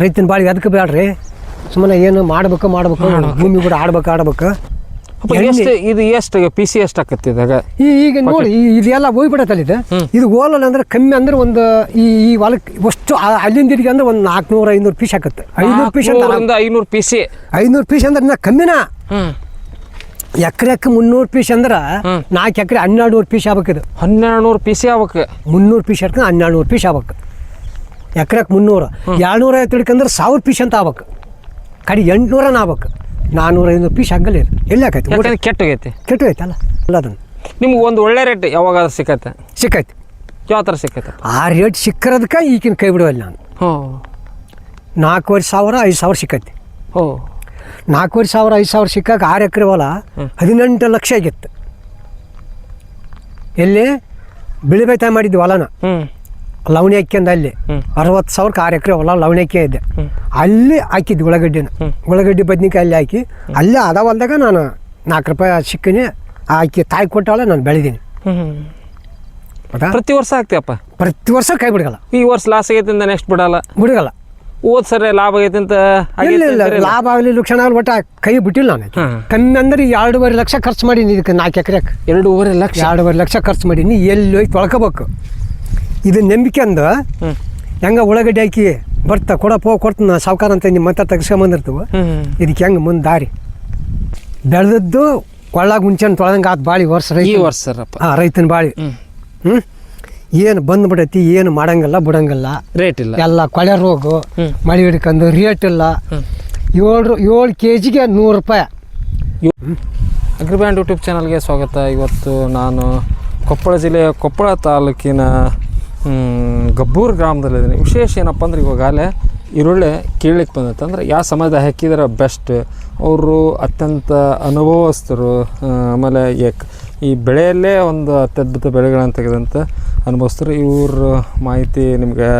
ರೈತನ ಬಾಳಿಗೆ ಅದಕ್ಕೆ ಬೇಡ್ರಿ ಸುಮ್ಮನೆ ಏನು ಮಾಡ್ಬೇಕು ಮಾಡ್ಬೇಕು ಭೂಮಿ ಕೂಡ ಆಡ್ಬೇಕು ಆಡ್ಬೇಕು. ಎಷ್ಟು ಇದು ಎಷ್ಟು ಪಿ ಸಿ ಎಷ್ಟು ಆಕತ್ತಿ ಇದಾಗ ಈಗ ನೋಡಿ ಇದೆಲ್ಲ ಹೋಗ್ಬಿಡತ್ತಲ್ಲ ಇದು. ಇದು ಹೋಲಲ್ಲ ಅಂದ್ರೆ ಕಮ್ಮಿ ಅಂದ್ರೆ ಒಂದು ಈ ಈ ಹೊಲಕ್ಕೆ ಅಷ್ಟು ಅಲ್ಲಿಂದ ಇಲ್ಲಿಗೆ ಅಂದ್ರೆ ಒಂದು ನಾಲ್ಕುನೂರ ಐನೂರು ಪೀಸ್ ಆಕತ್ತೆ. ಐನೂರು ಪೀಸ್ ಅಂದ್ರೆ ಐನೂರು ಪಿ ಸಿ ಐನೂರು ಪೀಸ್ ಅಂದ್ರೆ ನಾ ಕಮ್ಮಿನಾ? ಎಕರೆಕ್ಕೆ ಮುನ್ನೂರು ಪೀಸ್ ಅಂದ್ರೆ ನಾಲ್ಕು ಎಕರೆ ಹನ್ನೆರಡು ನೂರು ಪೀಸ್ ಆಗ್ಬೇಕು ಇದು ಹನ್ನೆರಡು ನೂರು ಪಿ ಸಿ ಆಗ್ಬೇಕು ಮುನ್ನೂರು ಪೀಸ್ ಹಿಡ್ಕೊಂಡು ಹನ್ನೆರಡು ನೂರು ಪೀಸ್ ಆಗ್ಬೇಕು. ಎಕರೆಕ್ಕೆ ಮುನ್ನೂರು. ಏಳ್ನೂರ ಐವತ್ತು ಹಿಡ್ಕಂದ್ರೆ ಸಾವಿರ ಪೀಸ್ ಅಂತ ಆಗ್ಬೇಕು. ಕಡೆ ಎಂಟುನೂರನ ಆಗ್ಬೇಕು. ನಾನ್ನೂರ ಐನೂರು ಪೀಸ್ ಆಗಲ್ಲ ಇದು ಎಲ್ಲಿ ಆಕೈತಿ ಹೋಗೈತೆ ಕೆಟ್ಟೋಗೈತಿ. ಕೆಟ್ಟೋಯ್ತಲ್ಲ ಅಲ್ಲ? ಅದನ್ನು. ನಿಮ್ಗೆ ಒಂದು ಒಳ್ಳೆ ರೇಟ್ ಯಾವಾಗ ಸಿಕ್ಕತ್ತೆ. ಸಿಕ್ಕೈತಿ. ಯಾವ ಥರ ಸಿಕ್ಕೈತೆ ಆ ರೇಟ್ ಸಿಕ್ಕರದಕ್ಕೆ ಈಗಿನ ಕೈ ಬಿಡುವಲ್ಲ ನಾನು. ಹ್ಞೂ ನಾಲ್ಕೂವರೆ ಸಾವಿರ ಐದು ಸಾವಿರ ಸಿಕ್ಕೈತಿ. ಹೋ. ನಾಲ್ಕೂವರೆ ಸಾವಿರ ಐದು ಸಾವಿರ ಸಿಕ್ಕಾಗ ಆರು ಎಕರೆ ಹೊಲ ಹದಿನೆಂಟು ಲಕ್ಷ ಆಗಿತ್ತು. ಎಲ್ಲಿ? ಬಿಳಿ ಮಾಡಿದ್ದು ಮಾಡಿದ್ವಿ ಹೊಲನ. ಹ್ಞೂ ಲವಣಿ ಹಾಕ್ಯಂದು ಅಲ್ಲಿ. ಅರವತ್ತು ಸಾವಿರಕ್ಕೆ ಆರು ಎಕರೆ ಹೊಲ ಲವಣಿ ಹಾಕಿ ಇದ್ದೆ. ಅಲ್ಲಿ ಹಾಕಿದ್ದು ಉಳ್ಳಾಗಡ್ಡಿನ. ಉಳ್ಳಾಗಡ್ಡಿ ಬದ್ನಿಕಾಯಿ ಅಲ್ಲಿ ಹಾಕಿ. ಅಲ್ಲೇ ಅದ ಹೊಲ್ದಾಗ ನಾನು ನಾಲ್ಕು ರೂಪಾಯಿ ಸಿಕ್ಕಿನಿ ಹಾಕಿ ತಾಯಿ ಕೊಟ್ಟಾಳೆ ನಾನು ಬೆಳೆದೀನಿ. ಪ್ರತಿ ವರ್ಷ ಆಗ್ತೀಯಪ್ಪ? ಪ್ರತಿ ವರ್ಷ ಕೈ ಬಿಡಗಲ್ಲ. ಈ ವರ್ಷ ಲಾಸ್ ಆಗೈತಿ ಅಂತ ನೆಕ್ಸ್ಟ್ ಬಿಡಲ್ಲ. ಬಿಡಗಲ್ಲ. ಹೋದ್ ಸರಿ ಲಾಭ ಆಗೈತಿ ಅಂತ ಇಲ್ಲ ಇಲ್ಲ. ಲಾಭ ಆಗಲಿ ಲಕ್ಷಣ ಆಗಲಿ ಒಟ್ಟು ಕೈ ಬಿಟ್ಟಿಲ್ಲ ನಾನು. ಕಮ್ಮಿ ಅಂದ್ರೆ ಎರಡೂವರೆ ಲಕ್ಷ ಖರ್ಚು ಮಾಡೀನಿ ಇದಕ್ಕೆ ನಾಲ್ಕು ಎಕರೆಗೆ ಎರಡೂವರೆ ಲಕ್ಷ? ಎರಡೂವರೆ ಲಕ್ಷ ಖರ್ಚು ಮಾಡೀನಿ. ಎಲ್ಲಿ ಹೋಗಿ ತೊಳ್ಕೊಬೇಕು? ಇದು ನಂಬಿಕೆ ಅಂದ. ಹೆಂಗ ಉಳ್ಳಾಗಡ್ಡಿ ಹಾಕಿ ಬರ್ತಾ ಕೊಡಪ್ಪ ಕೊಡ್ತೀನಿ ಸಾವುಕಾರ ಅಂತ ನಿಮ್ಮ ಮತ್ತೆ ತೆಗ್ಸ್ಕೊಂಬಂದಿರ್ತೀವಿ. ಇದಕ್ಕೆ ಹೆಂಗೆ ಮುಂದೆ ದಾರಿ? ಬೆಳೆದದ್ದು ಕೊಳ್ಳಾಗ ಮುಂಚೆನ ತೊಳೆದಂಗೆ ಆತು ಬಾಳಿ ವರ್ಷ ರೈತ. ವರ್ಷ ಹಾಂ ರೈತನ ಬಾಳಿ. ಹ್ಞೂ ಏನು ಬಂದ್ಬಿಡೈತಿ ಏನು ಮಾಡಂಗಿಲ್ಲ ಬಿಡಂಗಿಲ್ಲ. ರೇಟ್ ಇಲ್ಲ. ಎಲ್ಲ ಕೊಳೆ ರೋಗು ಮಳೆ ಹಿಡ್ಕೊಂಡು ರೇಟ್ ಇಲ್ಲ. ಏಳು ಏಳು ಕೆ ಜಿಗೆ ನೂರು ರೂಪಾಯಿ. ಅಗ್ರಿಬ್ಯಾಂಡ್ ಯೂಟ್ಯೂಬ್ ಚಾನಲ್ಗೆ ಸ್ವಾಗತ. ಇವತ್ತು ನಾನು ಕೊಪ್ಪಳ ಜಿಲ್ಲೆಯ ಕೊಪ್ಪಳ ತಾಲೂಕಿನ ಗಬ್ಬೂರ್ ಗ್ರಾಮದಲ್ಲಿದ್ದೀನಿ. ವಿಶೇಷ ಏನಪ್ಪ ಅಂದ್ರೆ ಇವಾಗಲೇ ಈರುಳ್ಳಿ ಕೀಳಕ್ಕೆ ಬಂದೈತೆ. ಅಂದ್ರೆ ಯಾವ ಸಮಯದ ಹಾಕಿದ್ರೆ ಬೆಸ್ಟ್. ಅವರು ಅತ್ಯಂತ ಅನುಭವಸ್ಥರು. ಆಮೇಲೆ ಏಕ್ ಈ ಬೆಳೆಯಲ್ಲೇ ಒಂದು ಅತ್ಯದ್ಭುತ ಬೆಳೆಗಳನ್ನು ತೆಗೆದಂತ ಅನುಭವಿಸ್ತಾರೆ ಇವ್ರ ಮಾಹಿತಿ ನಿಮಗೆ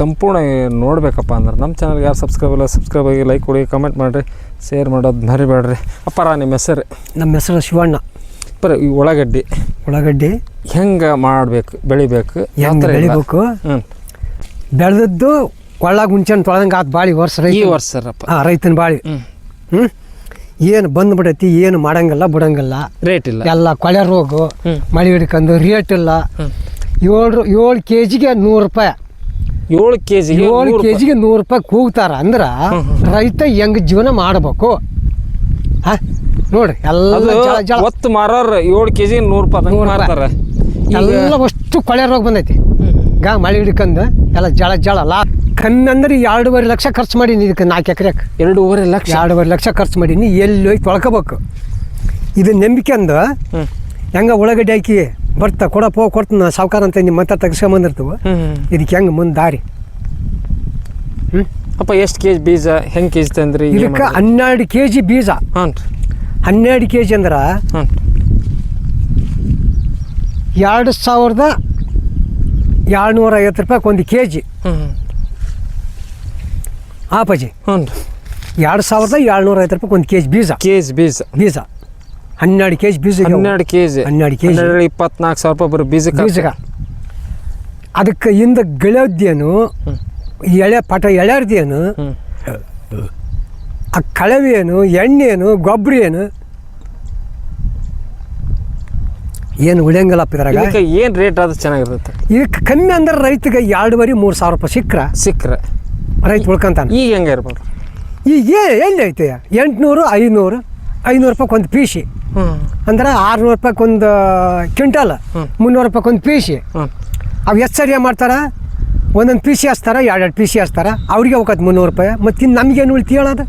ಸಂಪೂರ್ಣ ನೋಡಬೇಕಪ್ಪ ಅಂದ್ರೆ. ನಮ್ಮ ಚಾನಲ್ಗೆ ಯಾರು ಸಬ್ಸ್ಕ್ರೈಬ್ ಇಲ್ಲ ಸಬ್ಸ್ಕ್ರೈಬ್ ಆಗಿ ಲೈಕ್ ಕೊಡಿ ಕಮೆಂಟ್ ಮಾಡಿರಿ. ಶೇರ್ ಮಾಡೋದು ಮರಿಬೇಡ್ರಿ. ಅಪ್ಪರ ನಿಮ್ಮ ಹೆಸರು? ನಮ್ಮ ಹೆಸರು ಶಿವಣ್ಣ. ಬರೀ ಈ ಉಳ್ಳಾಗಡ್ಡಿ. ಉಳ್ಳಾಗಡ್ಡಿ. ಹೆಂಗೆ ಮಾಡಬೇಕು ಬೆಳಿಬೇಕು? ಯಾವ ಥರ ಬೆಳಿಬೇಕು? ಹ್ಞೂ ಬೆಳೆದದ್ದು ಕೊಳ್ಳಾಗ ಮುಂಚೆನ ತೊಳೆದಂಗೆ ಆತು ಬಾಳಿ ವರ್ಷ ಈ ರೈತ ವರ್ಷ ಹಾಂ ರೈತನ ಬಾಳಿ. ಹ್ಞೂ ಏನು ಬಂದ್ಬಿಡತಿ ಏನು ಮಾಡಂಗಿಲ್ಲ ಬಿಡಂಗಿಲ್ಲ. ರೇಟ್ ಇಲ್ಲ. ಎಲ್ಲ ಕೊಳೆ ರೋಗು. ಮಳೆ ಹಿಡ್ಕೊಂಡು ರೇಟ್ ಇಲ್ಲ. ಏಳು ಏಳು ಕೆ ಜಿಗೆ ನೂರು ರೂಪಾಯಿ. ಏಳು ಕೆ ಜಿ ಏಳು ಕೆ ಜಿಗೆ ನೂರು ರೂಪಾಯಿ ಕೂಗ್ತಾರ ಅಂದ್ರೆ ರೈತ ಹೆಂಗ್ ಜೀವನ ಮಾಡಬೇಕು? ಹಾಂ ನೋಡ್ರಿ ಎಲ್ಲ ಒತ್ತು ಮಾರೋರು ಏಳು ಕೆ ಜಿ ನೂರು ರೂಪಾಯಿ ಹಂಗೆ ನೂರು ರೂಪಾಯಿ. ಮಾರ್ತಾರೆ. ಎಲ್ಲ ಅಷ್ಟು ಕೊಳೆ ರೋಗ ಬಂದೈತಿ. ಗಾ ಮಳೆ ಹಿಡ್ಕಂದು ಎಲ್ಲ ಜಳ ಜಳ ಲಾ ಕಮ್ಮಿ ಅಂದ್ರೆ ಎರಡೂವರೆ ಲಕ್ಷ ಖರ್ಚು ಮಾಡೀನಿ ಇದಕ್ಕೆ ನಾಲ್ಕು ಎಕರೆಗೆ ಎರಡೂವರೆ ಲಕ್ಷ? ಎರಡೂವರೆ ಲಕ್ಷ ಖರ್ಚು ಮಾಡೀನಿ ಎಲ್ಲಿ ಹೋಗಿ ತೊಳ್ಕೊಬೇಕು? ಇದು ನಂಬಿಕೆ ಅಂದು ಹೆಂಗೆ ಉಳ್ಳಾಗಡ್ಡಿ ಹಾಕಿ ಬರ್ತಾ ಕೊಡಪ್ಪ ಕೊಡ್ತೀನಿ ಸಾವುಕಾರ ಅಂತ ನಿಮ್ಮ ಮತ್ತೆ ತೆಗೆಸ್ಕೊಂಬಂದಿರ್ತವೆ ಇದಕ್ಕೆ ಹೆಂಗೆ ಮುಂದೆ ದಾರಿ? ಹ್ಞೂ ಅಪ್ಪ ಎಷ್ಟು ಕೆ ಜಿ ಬೀಜ ಹೆಂಗೆ ಕೆ ಜಿ ತಂದ್ರಿ ಇದಕ್ಕೆ ಹನ್ನೆರಡು ಕೆ ಜಿ ಬೀಜ. ಹಾಂ ಹನ್ನೆರಡು ಕೆ ಜಿ ಅಂದ್ರೆ ಎರಡು ಸಾವಿರದ ಏಳ್ನೂರ ಐವತ್ತು ರೂಪಾಯಿಗೆ ಒಂದು ಕೆ ಜಿ ಆಪಾಜಿ ಹ್ಞೂ ಎರಡು ಸಾವಿರದ ಏಳ್ನೂರ ಐವತ್ತು ರೂಪಾಯಿಗೆ ಒಂದು ಕೆ ಜಿ ಬೀಜ. ಕೆ ಜಿ ಬೀಜ. ಬೀಜ. ಹನ್ನೆರಡು ಕೆ ಜಿ ಬೀಜ ಹನ್ನೆರಡು ಕೆ ಜಿ ಹನ್ನೆರಡು ಕೆ ಜಿ ಇಪ್ಪತ್ನಾಲ್ಕು ಸಾವಿರ ರೂಪಾಯಿ ಬೀಜ ಬೀಜ ಬೀಜಗ ಅದಕ್ಕೆ ಹಿಂದ ಗೆಳೆಯೋದೇನು ಎಳೆ ಪಟ ಎಳೆರ್ದೇನು ಆ ಕಳವೇನು ಎಣ್ಣೆನು ಗೊಬ್ಬರ ಏನು ಏನು ಉಳಿಯಂಗಿಲ್ಲಪ್ಪ ಇದ್ರಾಗ? ಇದಕ್ಕೆ ಏನು ರೇಟ್ ಅದು ಚೆನ್ನಾಗಿರುತ್ತೆ. ಇದಕ್ಕೆ ಕಮ್ಮಿ ಅಂದ್ರೆ ರೈತಗೆ ಎರಡುವರೆ ಮೂರು ಸಾವಿರ ರೂಪಾಯಿ ಸಿಕ್ಕರೆ? ಸಿಕ್ಕರೆ. ರೈತ ಉಳ್ಕೊಂತಾನೆ? ಈಗ ಹೆಂಗೆ ಇರ್ಬೋದು? ಈಗ ಏ- ಎಲ್ಲಿ ಐತೆ? ಎಂಟುನೂರು ಐನೂರು ಐನೂರು ರೂಪಾಯಿ ಒಂದು ಪೀಸಿ ಹ್ಞೂ ಅಂದ್ರೆ ಆರುನೂರು ರೂಪಾಯಿಗೆ ಒಂದು ಕ್ವಿಂಟಲ್. ಮುನ್ನೂರು ರೂಪಾಯಿ ಒಂದು ಪೀಸಿ ಹ್ಞೂ ಅವು ಎಷ್ಟು ಸರಿ ಮಾಡ್ತಾರೆ? ಒಂದೊಂದು ಪಿ ಸಿ ಹಚ್ತಾರೆ ಎರಡೆರಡು ಪಿ ಸಿ ಹಚ್ತಾರೆ. ಅವ್ರಿಗೆ ಹೋಗತ್ತೆ ಮುನ್ನೂರು ರೂಪಾಯಿ. ಮತ್ತು ಇನ್ನು ನಮಗೇನು ಉಳಿತಿ ಹೇಳೋದು?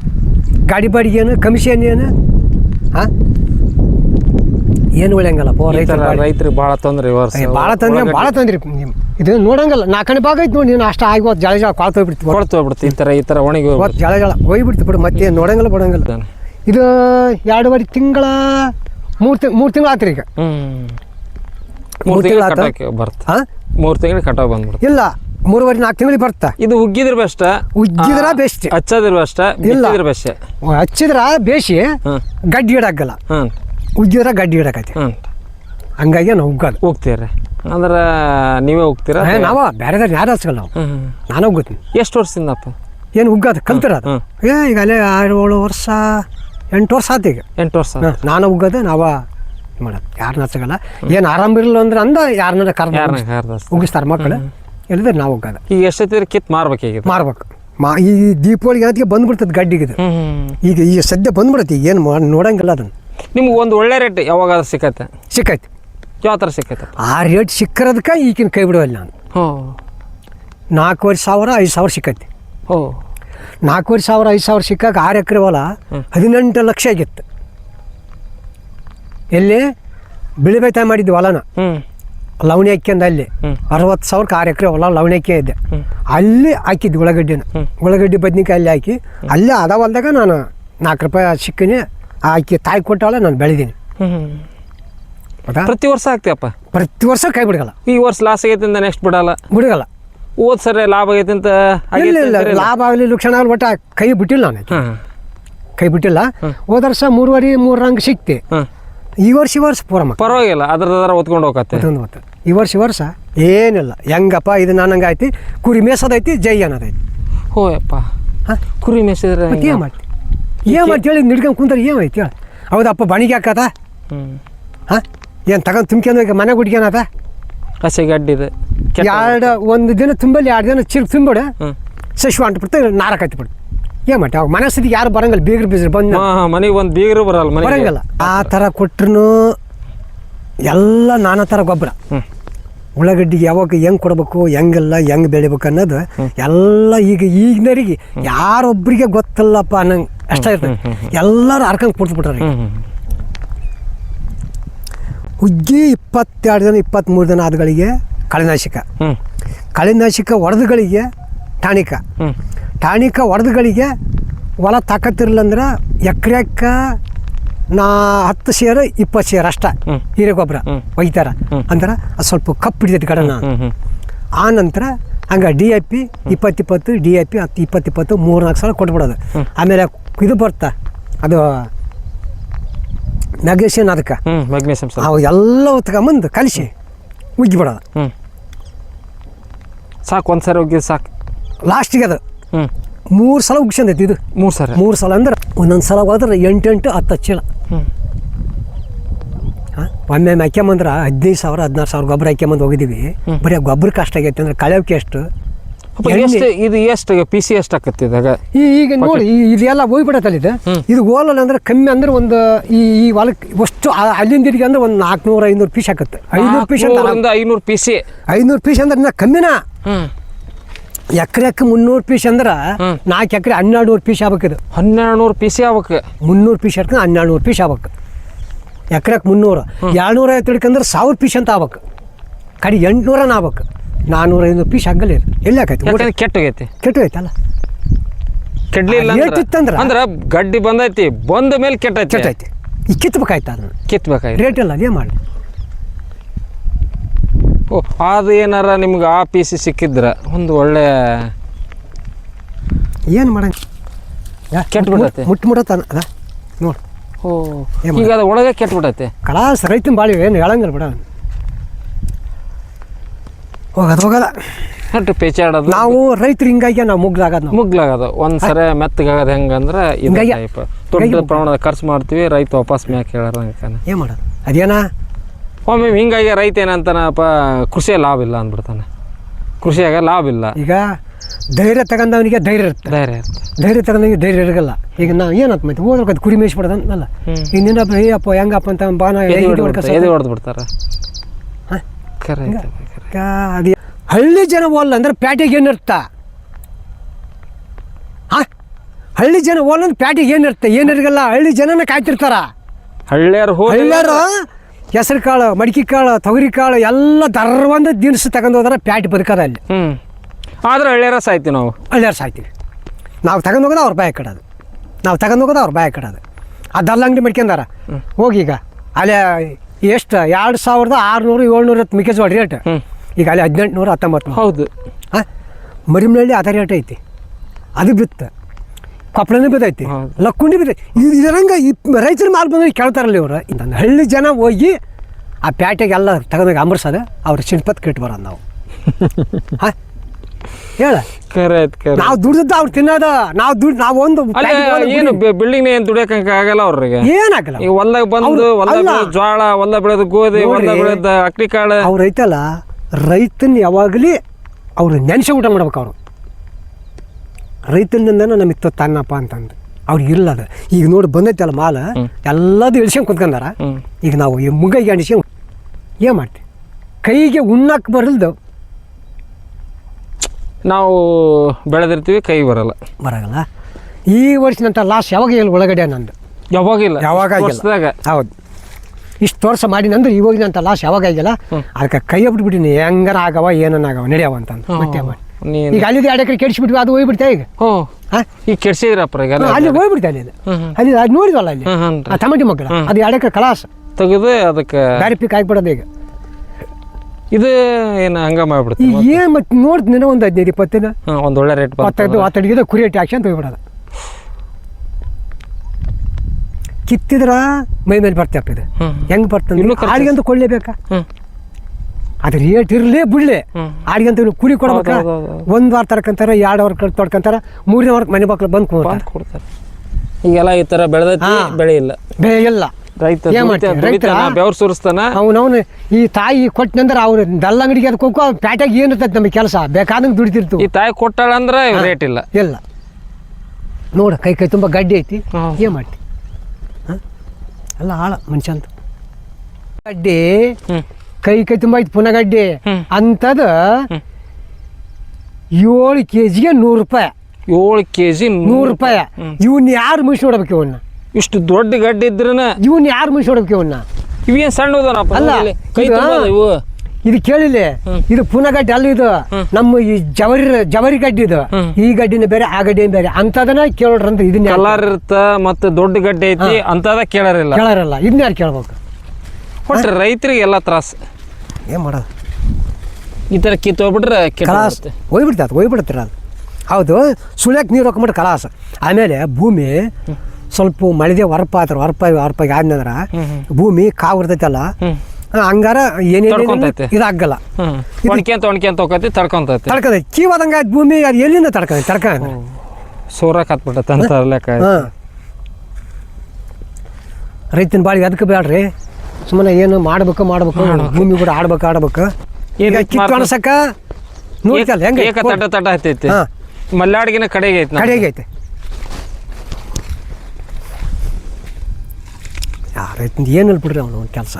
ಗಾಡಿ ಬಾಡಿಗೆ ಏನು ಕಮಿಷನ್ ಏನು? ಹಾಂ ಏನು ಉಳಿಯಂಗಲ್ಲ ರೈತರು ರೈತರಿಗೆ ಭಾಳ ತೊಂದರೆ ಭಾಳ ತೊಂದ್ರೆ ಭಾಳ ತಂದ್ರಿ. ಇದು ನೋಡಂಗಲ್ಲ ನಾಲ್ಕನೇ ಭಾಗ ಐತೆ ನೋಡಿ ನೀನು ಅಷ್ಟು ಆಗಿ ಜಳ ಜಳ ಕೊಳತು ಹೋಗ್ಬಿಡ್ತು. ಕೊಳತು ಹೋಗ್ಬಿಡ್ತು ಈ ಥರ ಈ ಥರ ಒಣಗಿ ಹೋದ್ ಜಳ ಜಳ ಹೋಗ್ಬಿಡ್ತು ಬಿಡು ಮತ್ತೆ ನೋಡಂಗಲ್ಲ ಬಿಡಂಗಲ್ಲ. ಇದು ಎರಡೂವರೆ ತಿಂಗಳ ಮೂರು ತಿಂಗ್ ಮೂರು ತಿಂಗಳು ಆತ್ರಿ ಈಗ ಮೂರ್ ತಿಂಗಳು ಆತ? ಬರ್ತಾ ಮೂರು ತಿಂಗಳು ಕಟಾವ್ ಬಂದ್ಬಿಡ್ತು. ಇಲ್ಲ ಮೂರುವರೆ ನಾಲ್ಕು ತಿಂಗಳಿಗೆ ಬರ್ತಾ. ಇದು ಉಗ್ಗಿದ್ರ ಬೆಸ್ಟ್. ಉಗ್ಗಿದ್ರ ಬೆಸ್ಟ್. ಹಚ್ಚೋದ್ರ ಬೆಸ್ಟ್ ಇಲ್ಲ. ಬೆಸ್ಟ್. ಹಚ್ಚಿದ್ರ ಬೇಸಿ ಗಡ್ಡಿ ಇಡಾಗಲ್ಲ ಉಜ್ಜಿದ್ರ ಗಡ್ಡಿ ಇಡಕೈತಿ ಹಾಂ ಹಂಗಾಗಿ ನಾವು ಉಗ್ಗೋದು. ಹೋಗ್ತೀರ. ಅಂದ್ರೆ ನೀವೇ ಹೋಗ್ತೀರಾ ಏ, ನಾವ ಬೇರೆದಾರು ಯಾರು ಹಚ್ಕಲ್ಲ ನಾವು? ಹ್ಞೂ ನಾನು ಹೋಗ್ತೀನಿ ಎಷ್ಟು ವರ್ಷದಿಂದಪ್ಪ? ಏನು ಉಗ್ಗದು ಕಲ್ತಿರ ಅದು ಏ ಈಗ ಅಲ್ಲೇ ಆರು ಏಳು ವರ್ಷ ಎಂಟು ವರ್ಷ ಆತು ಈಗ. ಎಂಟು ವರ್ಷ ಹಾ, ನಾನು ಉಗ್ಗೋದು ನಾವ ಇದ್ ಮಾಡೋದು. ಯಾರನ್ನ ಹಚ್ಚಗಲ್ಲ ಏನು ಆರಾಮ ಇರಲಿಲ್ಲ ಅಂದ್ರೆ ಅಂದ ಯಾರನ್ನ ಯಾರನ್ನ ಕಾರ್ದಸ್ ಉಗಿಸ್ತಾರೆ ಮಕ್ಕಳು ಇಲ್ಲದ್ರೆ ನಾವು ಉಗ್ಗೋದು. ಈಗ ಎಷ್ಟೊತ್ತಿದ್ರೆ ಕಿತ್ ಮಾರ್ಬೇಕಾಗಿದೆ ಮಾರ್ಬೇಕು. ಮಾ ಈ ದೀಪಾವಳಿಗೆ ಅದಕ್ಕೆ ಬಂದ್ಬಿಡ್ತದೆ ಗಡ್ಡಿಗೆ ಹ್ಞೂ ಈಗ ಈಗ ಸದ್ಯ ಬಂದ್ಬಿಡತ್ತೆ ಏನು ನೋಡಂಗಿಲ್ಲ ಅದನ್ನು. ನಿಮ್ಗೆ ಒಂದು ಒಳ್ಳೆ ರೇಟ್ ಯಾವಾಗ ಸಿಕ್ಕತ್ತೆ? ಸಿಕ್ಕೈತೆ. ಯಾವ ಥರ ಸಿಕ್ಕತ್ತೆ ಆ ರೇಟ್ ಸಿಕ್ಕರದಕ್ಕೆ ಈಗಿನ ಕೈ ಬಿಡುವಲ್ಲ ನಾನು. ಹ್ಞೂ ನಾಲ್ಕೂವರೆ ಸಾವಿರ ಐದು ಸಾವಿರ ಸಿಕ್ಕೈತಿ. ಹೋ. ನಾಲ್ಕೂವರೆ ಸಾವಿರ ಐದು ಸಾವಿರ ಸಿಕ್ಕಾಗ ಆರು ಎಕರೆ ಹೊಲ ಹದಿನೆಂಟು ಲಕ್ಷ ಆಗಿತ್ತು. ಎಲ್ಲಿ? ಬಿಳಿ ಬೈತಾಯಿ ಮಾಡಿದ್ವಿ ಹೊಲನ. ಲವಣಿ ಹಾಕ್ಯಂದು ಅಲ್ಲಿ. ಹ್ಮ್. ಅರವತ್ತು ಸಾವಿರಕ್ಕೆ ಆರು ಎಕರೆ ಹೊಲ ಲವಣಿ ಹಾಕಿ ಇದ್ದೆ. ಅಲ್ಲಿ ಹಾಕಿದ್ದು ಉಳ್ಳಾಗಡ್ಡಿನ. ಉಳ್ಳಾಗಡ್ಡಿ ಬದ್ನಿಕಾಯಿ ಅಲ್ಲಿ ಹಾಕಿ. ಅಲ್ಲೇ ಅದ ಹೊಲ್ದಾಗ ನಾನು ನಾಲ್ಕು ರೂಪಾಯಿ ಸಿಕ್ಕಿನಿ. ಹಾಕಿ ತಾಯಿ ಕೊಟ್ಟಾಳೆ ನಾನು ಬೆಳೆದೀನಿ. ಹೌದಾ ಪ್ರತಿ ವರ್ಷ ಆಗ್ತೀಯಪ್ಪ? ಪ್ರತಿ ವರ್ಷ ಕೈ ಬಿಡಗಲ್ಲ. ಈ ವರ್ಷ ಲಾಸ್ ಆಗೈತೆ ಅಂತ ನೆಕ್ಸ್ಟ್ ಬಿಡಲ್ಲ. ಬಿಡಗಲ್ಲ. ಓದ್ ಸರಿ ಲಾಭ ಆಗೈತೆ ಅಂತ ಇಲ್ಲ ಇಲ್ಲ. ಲಾಭ ಆಗಲಿ ಲಕ್ಷಣ ಆಗಲಿ ಒಟ್ಟ ಕೈ ಬಿಟ್ಟಿಲ್ಲ ನಾನು ಕೈ ಬಿಟ್ಟಿಲ್ಲ. ಹೋದ ವರ್ಷ ಮೂರುವರೆ ಮೂರು ರಂಗ್ ಸಿಕ್ತಿ. ಈ ವರ್ಷ ಈ ವರ್ಷ ಪೂರ ಮಕ್ಕ ಪರವಾಗಿಲ್ಲ ಅದರ ಒತ್ಕೊಂಡು ಹೋಗತ್ತೆ. ಈ ವರ್ಷ ಈ ವರ್ಷ ಏನಿಲ್ಲ. ಹೆಂಗಪ್ಪ ಇದು ನನಗೆ ಐತಿ ಕುರಿ ಮೇಸದೈತಿ ಜೈ ಅನ್ನೋದೈತಿ. ಹೋಯಪ್ಪ. ಹಾಂ? ಕುರಿ ಮೇಸಿದ್ರೆ ಏನು ಮಾಡ್ತಿ? ಏನು ಮಾಡ್ತಿ ಹೇಳಿ ನಿಡ್ಕೊಂಡು ಕುಂತಾರೆ ಏನು ಐತಿ ಹೇಳಿ. ಹೌದಪ್ಪ ಬಣಿಗೆ ಹಾಕದ? ಹ್ಞೂ ಹಾಂ? ಏನು ತಗೊಂಡು ತುಂಬ್ಕೊಂಡು ಮನೆ ಗುಡ್ಗ್ಯಾನದ ಹಸಿ ಗಡ್ಡಿದೆ ಎರಡು ಒಂದು ದಿನ ತುಂಬಲ್ಲಿ ಎರಡು ದಿನ ಚಿರ್ಕ್ ತುಂಬಿಡು ಸಶ್ವ ಅಂಟ್ಬಿಡ್ತು ನಾರ ಬಿಡು ಏನು ಮಾಡ್ತಿ? ಅವಾಗ ಮನೆ ಸ್ಥಿತಿಗೆ ಯಾರು ಬರಂಗಿಲ್ಲ ಬೀಗ್ರ ಬೀಸ್ರು ಬಂದು ಮನೆಗೆ ಒಂದು ಬೀಗರು ಬರಲ್ಲ ಬರಂಗಲ್ಲ ಬರಂಗಿಲ್ಲ. ಆ ಥರ ಕೊಟ್ರು ಎಲ್ಲ ನಾನಾ ಥರ ಗೊಬ್ಬರ. ಹ್ಞೂ ಉಳ್ಳಾಗಡ್ಡಿಗೆ ಯಾವಾಗ ಹೆಂಗೆ ಕೊಡಬೇಕು ಹೆಂಗೆಲ್ಲ ಹೆಂಗೆ ಬೆಳಿಬೇಕು ಅನ್ನೋದು ಎಲ್ಲ ಈಗ ಈಗಿನರಿಗೆ ಯಾರೊಬ್ಬರಿಗೆ ಗೊತ್ತಲ್ಲಪ್ಪ ಅನ್ನಂಗೆ ಅಷ್ಟೇ ಇರ್ತದೆ. ಎಲ್ಲರೂ ಹರ್ಕಂಗೆ ಕೊಡ್ಸ್ಬಿಟ್ರೆ ಹುಗ್ಗಿ ಇಪ್ಪತ್ತೆರಡು ದಿನ ಇಪ್ಪತ್ತ್ಮೂರು ದಿನ ಆದಗಳಿಗೆ ಕಳೆನಾಶಕ. ಕಳೆನಾಶಿಕ ಹೊಡೆದುಗಳಿಗೆ ಟಾಣಿಕ. ಟಾಣಿಕ ಹೊಡೆದುಗಳಿಗೆ ಹೊಲ ತಾಕತ್ತಿರಲಿಲ್ಲ ಎಕ್ರೆಕ್ಕ ನಾ ಹತ್ತು ಸೇರು ಇಪ್ಪತ್ತು ಸೇರು ಅಷ್ಟ. ಹೀರೆ ಗೊಬ್ಬರ. ಒಯ್ತಾರ. ಅಂದ್ರೆ ಅದು ಸ್ವಲ್ಪ ಕಪ್ಪು ಹ್ಞೂ ಹ್ಞೂ ಆ ನಂತರ ಹಂಗೆ ಡಿ ಎ ಪಿ ಇಪ್ಪತ್ತಿಪ್ಪತ್ತು ಡಿ ಎ ಪಿ ಹತ್ತು ಇಪ್ಪತ್ತಿಪ್ಪತ್ತು ಮೂರು ನಾಲ್ಕು ಸಲ ಕೊಟ್ಬಿಡೋದು ಆಮೇಲೆ ಇದು ಬರ್ತ ಅದು ಮ್ಯಾಗ್ನೇಷಿಯನ್ ಅದಕ್ಕೆ ಅವು ಎಲ್ಲ ತಗೊಂಬಂದು ಕಲಿಸಿ ಉಗ್ಗಿಬಿಡೋದು ಬಿಡೋದು ಸಾಕು ಒಂದು ಸರಿ ಹೋಗಿ ಸಾಕು. ಲಾಸ್ಟಿಗೆ ಅದು. ಮೂರು ಸಲ ಉಗ್ಸಂದೈತಿ ಇದು. ಮೂರು ಸಲ ಮೂರು ಸಲ ಅಂದ್ರೆ ಒಂದೊಂದು ಸಲ ಹೋದ್ರೆ ಎಂಟೆಂಟು ಎಂಟು ಹತ್ತು ಚೀಲ. ಒಮ್ಮೆ ಹಾಕ್ಯಂಬಂದ್ರೆ ಹದಿನೈದು ಸಾವಿರ ಹದಿನಾರು ಸಾವಿರ ಗೊಬ್ಬರ ಹಾಕ್ಯಂಬಂದು ಹೋಗಿದ್ದೀವಿ. ಬರೀ ಗೊಬ್ಬರಕ್ಕೆ ಅಷ್ಟು ಆಗೈತೆ ಅಂದ್ರೆ ಕಳೆಯೋಕೆ ಎಷ್ಟು? ಎಷ್ಟು ಇದು ಎಷ್ಟು ಪಿ ಸಿ ಎಷ್ಟು ಆಕತ್ತೆ ಇದಾಗ ಈಗ ನೋಡಿ ಇದೆಲ್ಲ ಹೋಗ್ಬಿಡತ್ತಲ್ಲ ಇದು? ಇದು ಹೋಲಲ್ಲ ಅಂದ್ರೆ ಕಮ್ಮಿ ಅಂದ್ರೆ ಒಂದು ಈ ಈ ಹೊಲಕ್ಕೆ ಅಷ್ಟು ಅಲ್ಲಿಂದ ಇಲ್ಲಿಗೆ ಅಂದ್ರೆ ಒಂದು ನಾಲ್ಕುನೂರು ಐನೂರು ಪೀಸ್ ಆಗುತ್ತೆ ಐನೂರು ಪೀಸ್ ಅಂತ ಐನೂರು ಪಿ ಸಿ ಐನೂರು ಪೀಸ್ ಅಂದ್ರೆ ಕಮ್ಮಿನ? ಎಕರೆಕ್ಕೆ ಮುನ್ನೂರು ಪೀಸ್ ಅಂದ್ರೆ. ನಾಲ್ಕು ಎಕರೆ ಹನ್ನೆರಡು ನೂರು ಪೀಸ್ ಆಗ್ಬೇಕು ಇದು. ಹನ್ನೆರಡು ನೂರು ಪೀಸ್ ಆಗ್ಬೇಕು. ಮುನ್ನೂರು ಪೀಸ್ ಹಿಡ್ಕೊಂಡು ಹನ್ನೆರಡು ನೂರು ಪೀಸ್ ಆಗ್ಬೇಕು. ಎಕರೆಕ್ಕೆ ಮುನ್ನೂರು. ಏಳ್ನೂರ ಐವತ್ತು ಹಿಡ್ಕಂದ್ರೆ ಸಾವಿರ ಪೀಸ್ ಅಂತ ಆಗ್ಬೇಕು. ಕಡೆ ಎಂಟುನೂರನ ಆಗ್ಬೇಕು. ನಾನ್ನೂರ ಐನೂರು ಪೀಸ್ ಆಗಲ್ಲ ಇದು. ಎಲ್ಲಿ ಆಕೈತಿ ಕೆಟ್ಟ ಕೆಟ್ಟೋಗೈತಿ ಕೆಟ್ಟೋಯ್ತಲ್ಲ ಕೆಡ್ಲಿಲ್ಲ ಇತ್ತಂದ್ರ? ಅಂದ್ರೆ ಗಡ್ಡಿ ಬಂದೈತಿ ಬಂದ ಮೇಲೆ ಕೆಟ್ಟ ಕೆಟ್ಟೈತಿ ಈ ಕಿತ್ಬೇಕಾಯ್ತು ಅದನ್ನ. ಕಿತ್ಬೇಕಾಯ್ತು. ರೇಟ್ ಇಲ್ಲ ಅದೇ ಮಾಡಿ ಓ ಅದು ಏನಾರ ನಿಮ್ಗೆ ಆ ಪಿ ಸಿ ಸಿಕ್ಕಿದ್ರೆ ಒಂದು ಒಳ್ಳೆ ಏನು ಮಾಡಂಗ ಕೆಟ್ಟ್ ಬಿಡತ್ತೆ. ಮುಟ್ಟು ಮುಡತ್ತಾನ ಅದ. ನೋಡಿ. ಓ ಏನ್ ಈಗ ಅದು ಒಳಗೆ ಕೆಟ್ಬಿಡೈತೆ ಕಳಾಸ್ ರೈತನ ಬಾಳಿ ಏನು ಹೇಳಂಗಿಲ್ಲ ಬಿಡ ಹೋಗದ ಹೋಗದ. ಒಟ್ಟು ಪೇಚಾಡೋದು. ನಾವು ರೈತರು ಹಿಂಗಾಗಿ ನಾವು ಮುಗ್ದಾಗದ ನಾವು. ಮುಗ್ಲಾಗದು. ಒಂದು ಸರಿ ಮೆತ್ತಗಾಗದ ಹೆಂಗಂದ್ರೆ ಹಿಂಗಾಗಿ- ದೊಡ್ಡ ಪ್ರಮಾಣದ ಖರ್ಚು ಮಾಡ್ತೀವಿ ರೈತ ವಾಪಸ್ ಮ್ಯಾಕ್ ಹೇಳಾರ ಏನು ಮಾಡೋದು? ಅದೇನಾ? ಒಮ್ಮೆ ಹಿಂಗಾಗಿ ರೈತ ಏನಂತಾನಪ್ಪ ಕೃಷಿಯ ಲಾಭ ಇಲ್ಲ ಅಂದ್ಬಿಡ್ತಾನೆ. ಕೃಷಿಯಾಗ ಲಾಭ ಇಲ್ಲ. ಈಗ ಧೈರ್ಯ ತಗೊಂಡವನಿಗೆ ಧೈರ್ಯ ಇರುತ್ತೆ. ಧೈರ್ಯ ಇರುತ್ತೆ. ಧೈರ್ಯ ತಗೊಂಡವನಿಗೆ ಧೈರ್ಯ ಇರಗಲ್ಲ. ಈಗ ನಾವು ಏನಂತ ಮತ್ತೆ ಕುಡಿ ಕುರಿ ಮೇಯಿಸ್ಬಿಡೋದು ಅಂತಲ್ಲ. ಇನ್ನೇನಪ್ಪ ಏಯಪ್ಪ ಹೆಂಗಪ್ಪ ಅಂತ ಬಾನ ಎದೆ ಹೊಡ್ದು ಬಿಡ್ತಾರೆ. ಈಗ ಅದು ಹಳ್ಳಿ ಜನ ಓಲ್ಲ ಅಂದ್ರೆ ಪ್ಯಾಟಿಗೆ ಏನಿರ್ತ ಹಾ? ಹಳ್ಳಿ ಜನ ಓಲ್ ಅಂದ್ರೆ ಪ್ಯಾಟಿಗೆ ಏನಿರ್ತ ಏನಿರಗಲ್ಲ ಹಳ್ಳಿ ಜನನ ಕಾಯ್ತಿರ್ತಾರ. ಹಳ್ಳಿಯರು ಹಳ್ಳಿಯರು ಹೆಸರು ಕಾಳು ಮಡಿಕೆ ಕಾಳು ತೊಗರಿ ಕಾಳು ಎಲ್ಲ ದರ್ವಂದ ದಿನಸು ತಗೊಂಡು ಹೋದ್ರೆ ಪ್ಯಾಟಿ ಬದುಕದ ಅಲ್ಲಿ. ಹ್ಞೂ ಆದ್ರೆ ಹಳ್ಳಿಯರ ಸಾಯ್ತೀವಿ ನಾವು. ಹಳ್ಳಿಯರು ಸಾಯ್ತೀವಿ. ನಾವು ತಗೊಂಡು ಹೋಗೋದು ಅವ್ರ ಬಾಯ ಕಡೋದು. ನಾವು ತಗೊಂಡು ಹೋಗೋದು ಅವ್ರ ಬಾಯ ಕಡೋದು. ಆ ದಲ್ಲ ಅಂಗಡಿ ಮಡ್ಕೊಂಡಾರ? ಹೋಗಿ ಈಗ. ಅಲ್ಲೇ ಎಷ್ಟು? ಎರಡು ಸಾವಿರದ ಆರುನೂರು ಏಳ್ನೂರ ಹತ್ತು ಮೆಕ್ಕೆಜೋಳ ರೇಟ್ ಈಗ ಅಲ್ಲಿ ಹದಿನೆಂಟು ನೂರ ಹತ್ತೊಂಬತ್ತು. ಹೌದು. ಹಾಂ? ಮರಿಮನಹಳ್ಳಿ ಅದೇ ರೇಟ್ ಐತಿ. ಅದು ಬಿತ್ತು. ಕೊಪ್ಪಳನೇ ಬಿದೈತಿ. ಲಕ್ಕುಂಡಿ ಬಿದ್ದೈತಿ ಇದು ಇದರಂಗೆ ಈ ರೈತರ ಮಾಲ್ ಬಂದ್ರೆ ಕೇಳ್ತಾರಲ್ಲ ಇವರು. ಇಂಥ ಹಳ್ಳಿ ಜನ ಹೋಗಿ ಆ ಪ್ಯಾಟೆಗೆ ಎಲ್ಲ ತಗೊಂಡಾಗ ಅಂಬರ್ಸೋದು ಅವ್ರ ಶಿಲ್ಪತ್ ಕೆಟ್ಟು ಬರೋದು ನಾವು. ಹಾಂ? ಹೇಳ. ನಾವು ದುಡ್ದದ್ದು ಅವ್ರು ತಿನ್ನೋದು. ನಾವು ದುಡ್ಡು ನಾವು ಒಂದು ಏನು ಬಿಲ್ಡಿಂಗ್ ಏನ್ ದುಡಿಯಕ ಆಗಲ್ಲ ಅವ್ರಿಗೆ? ಏನಾಗಲ್ಲ ಈಗ ಹೊಲ್ದಾಗ ಬಂದು ಹೊಲ್ದಾಗ ಜ್ವಾಳ ಹೊಲ್ದಾಗ ಬೆಳೆದ ಗೋಧಿ ನೋಡ್ರಿ. ಬೆಳೆದ ಅಕ್ಕಿ ಕಾಳು. ಅವ್ರು ಐತಲ್ಲ ರೈತನ್ ಯಾವಾಗಲೇ ಅವ್ರು ನೆನ್ಸಿ ಊಟ ಮಾಡ್ಬೇಕು ಅವರು. ರೈತನಿಂದನೇ ನಮಗೆ ತನ್ನಪ್ಪ ಅಂತಂದು. ಅವ್ರಿಗೆ ಇಲ್ಲ ಅದು ಈಗ ನೋಡಿ ಬಂದೈತಲ್ಲ ಮಾಲ ಎಲ್ಲದು ಇಳಿಸ್ಕೊಂಡು ಕುತ್ಕೊಂಡಾರ ಈಗ ನಾವು ಈ ಮುಗೈಗೆ ಅಣಿಸ್ಕೊಂಡು ಏನು ಮಾಡ್ತೀವಿ ಕೈಗೆ ಉಣ್ಣಕ್ಕೆ ಬರಲ್ದು. ನಾವು ಬೆಳೆದಿರ್ತೀವಿ ಕೈ ಬರಲ್ಲ. ಬರಲ್ಲ. ಈ ವರ್ಷನಂತ ಲಾಸ್ಟ್ ಯಾವಾಗ ಇಲ್ಲ ಒಳಗಡೆ ನಂದು? ಯಾವಾಗಿಲ್ಲ ಯಾವಾಗ ವರ್ಷದಾಗ. ಹೌದು. ಇಷ್ಟು ವರ್ಷ ಮಾಡಿನಂದ್ರೆ ಇವಾಗಿನಂತ ಲಾಸ್ಟ್ ಯಾವಾಗ ಆಗಿಲ್ಲ. ಅದಕ್ಕೆ ಕೈ ಬಿಟ್ಬಿಟ್ಟಿನಿ ಹೆಂಗಾರ ಆಗವ ಏನನ್ನ ಆಗವ ನಡೆಯವ ಅಂತಂದು. ಮತ್ತೆ ಮಾಡಿ ನೀನ್. ಈಗ ಅಲ್ಲಿ ಎರಡು ಎಕರೆ ಕೆಡಿಸ್ಬಿಟ್ವಿ ಅದು ಹೋಗ್ಬಿಡ್ತಾ ಈಗ? ಹಾಂ? ಈಗ ಕೆಡ್ಸಿದ್ರಪ್ಪ ಈಗ ಅಲ್ಲಿ ಹೋಗ್ಬಿಡ್ತಾ ಅಲ್ಲಿ ಅದು. ಅಲ್ಲಿ ಅದು ನೋಡಿದ್ವಲ್ಲ ಅಲ್ಲಿ? ಹ್ಮ್ ಹ್ಮ್ ಆ ಟಮಾಟಿ ಮಕ್ಕಳ? ಅದು ಎರಡು ಎಕರೆ ಕಲಾಸ ತೆಗೆದು ಅದಕ್ಕೆ ಬ್ಯಾರಿ ಪಿಕ್ ಹಾಕ್ಬಿಡೋದು ಈಗ. ಇದು ಏನು ಹಂಗ ಮಾಡ್ಬಿಡ್ತೀವಿ ಈಗ ಏನು ಮತ್ತೆ ನೋಡ್ತೀನಿ ಒಂದು ಹದಿನೈದು ಇಪ್ಪತ್ತಿನ ಹಾಂ ಒಂದು ಒಳ್ಳೆ ರೇಟ್ ಹತ್ತೈದು ಬರ್ತದೆ ಹತ್ತಡಿಗೆ ಕುರಿ ಟ್ಯಾಕ್ಷನ್ ಹೋಗ್ಬಿಡೋದು. ಕಿತ್ತಿದ್ರ ಮೈ ಮೇಲೆ ಬರ್ತಪ್ಪ ಇದು. ಹ್ಮ್. ಹೆಂಗೆ ಬರ್ತದೆ? ಖರ್ಚು ಆಡಿಗಂತ ಕೊಳ್ಳೇಬೇಕಾ ಹ್ಮ್. ಅದು ರೇಟ್ ಇರಲೇ ಬಿಡಲಿ. ಆಡಿಗಂತ ಇವ್ನು ಕುರಿ ಕೊಡ್ಬೇಕಾ. ಒಂದು ವಾರ ತಡ್ಕೊಂತಾರ ಎರಡು ವಾರ ತೊಡ್ಕಂತಾರ ಮೂರನೇ ವಾರಕ್ಕೆ ಮನೆ ಮಕ್ಳು ಬಂದು ಕೊಡ್ತಾರೆ. ಈಗೆಲ್ಲ ಈ ಥರ ಬೆಳೆದೈತಿ. ಬೆಳೆ ಇಲ್ಲ ಬೆಳೆ ಇಲ್ಲ ರೈತ? ಬೆವ್ರು ಸುರಿಸ್ತಾನ? ಅವನವನು ಈ ತಾಯಿ ಕೊಟ್ಟನಂದ್ರೆ ಅವ್ರು ದಲ್ಲಂಗಡಿಗೆ ಅದಕ್ಕೆ ಹೋಗೋ ಪ್ಯಾಟ್ಯಾಗ ಏನು ಇರ್ತೈತೆ ನಮಗೆ ಕೆಲಸ? ಬೇಕಾದಂಗೆ ದುಡಿತಿರ್ತೀವಿ. ಈ ತಾಯಿ ಕೊಟ್ಟಾಳ ಅಂದ್ರೆ ರೇಟ್ ಇಲ್ಲ. ಇಲ್ಲ. ನೋಡು ಕೈ ಕೈ ತುಂಬ ಗಡ್ಡಿ ಐತಿ. ಏನು ಮಾಡ್ತಿ? ಹಾಂ? ಎಲ್ಲ ಆಳ ಮನುಷ್ಯ ಅಂತ. ಗಡ್ಡಿ ಕೈ ಕೈ ತುಂಬ ಐತಿ ಪುನಗಡ್ಡೆ. ಅಂಥದ್ದು ಏಳು ಕೆ ಜಿಗೆ ನೂರು ರೂಪಾಯಿ. ಏಳು ಕೆ ಜಿ ನೂರು ರೂಪಾಯಿ. ಇವನ್ ಯಾರು ಮುಗಿಸಿ ನೋಡ್ಬೇಕು ಇವನ್ನ ಇಷ್ಟು ದೊಡ್ಡ ಗಡ್ಡೆ ಇದ್ರನ? ಇವನ್ ಯಾರು ಮುಗಿಸಿ ನೋಡ್ಬೇಕು ಇವನ್ನ ಇವೇನ್ ಸಣ್ಣ ಅಲ್ಲ, ಇವು. ಇದು ಕೇಳಿಲ್ಲ ಇದು ಪುನಗಡ್ಡೆ ಗಡ್ಡಿ ಅಲ್ಲ ಇದು ನಮ್ಮ ಈ ಜವರಿ ಜವರಿ ಗಡ್ಡೆ ಇದು. ಈ ಗಡ್ಡಿನ ಬೇರೆ ಆ ಗಡ್ಡಿನ ಬೇರೆ. ಅಂತದನ್ನ ಕೇಳೋಡ್ರ ಅಂತ ಇದನ್ನ ಕಲರ್ ಇರುತ್ತ ಮತ್ತೆ ದೊಡ್ಡ ಗಡ್ಡೆ ಐತಿ ಅಂತದ ಕೇಳಾರಿಲ್ಲ. ಕೇಳಾರಲ್ಲ. ಇದನ್ನ ಯಾರು ಕೇಳ್ಬೇಕು? ಒಟ್ಟು ರೈತರಿಗೆ ಎಲ್ಲ ತ್ರಾಸ. ಏನು ಮಾಡೋದು? ಈ ಥರ ಕಿತ್ತು ಹೋಗ್ಬಿಟ್ರೆ ಕಲಾಸ ಹೋಗ್ಬಿಡ್ತದೆ ಅದು ಹೋಗ್ಬಿಡ್ತೀರ ಅದು. ಹೌದು ಸುಳ್ಯಕ್ಕೆ ನೀರು ಹಾಕೊಂಬಿಟ್ಟು ಕಲಾಸ. ಆಮೇಲೆ ಭೂಮಿ ಸ್ವಲ್ಪ ಮಳೆದೇ ಹೊರಪ ಆದ್ರೆ ಹೊರಪ ಹೊರಪಾಗಿ ಆದ್ನಂದ್ರೆ ಭೂಮಿ ಕಾವು ಇರ್ತೈತಲ್ಲ ಹಂಗಾರ ಏನೇನು. ಇದಾಗಲ್ಲ. ಹ್ಮ್. ಒಣಕ್ಯಂತ ಒಣಕ್ಯಂತ ಹೋಗತಿ ತಡ್ಕೊಂತೈತಿ. ತಡ್ಕದ. ಕೀವಾದಂಗೆ ಭೂಮಿ ಅದು ಎಲ್ಲಿಂದ ತಡ್ಕದ? ತಡ್ಕ ಸೋರಕ್ ಹತ್ಬಿಟ್ಟೈತೆ ಅಂತ ಲೆಕ್ಕ ಹಾಂ. ರೈತನ ಬಾಳಿಗೆ ಅದಕ್ಕೆ ಬೇಡ್ರಿ. ಸುಮ್ಮನೆ ಏನು ಮಾಡ್ಬೇಕು ಮಾಡ್ಬೇಕು ಭೂಮಿ ಕೂಡ ಆಡ್ಬೇಕು ಆಡ್ಬೇಕು. ಈಗ ಕಿತ್ತು? ಅಣಸಕ್ಕ ನೋಡ್ತಲ್ಲ ಹೆಂಗೆ? ಏಕ ತಟ ತಟ ಹತ್ತೈತಿ. ಮಲ್ಲಾಡ್ಗಿನ ಕಡೆಗೆ ಐತಿ. ಕಡೆಗೆ ಐತೆ ಯಾರೈತಿ ಏನಿಲ್ಲ ಬಿಡ್ರಿ ಅವನು ಕೆಲಸ.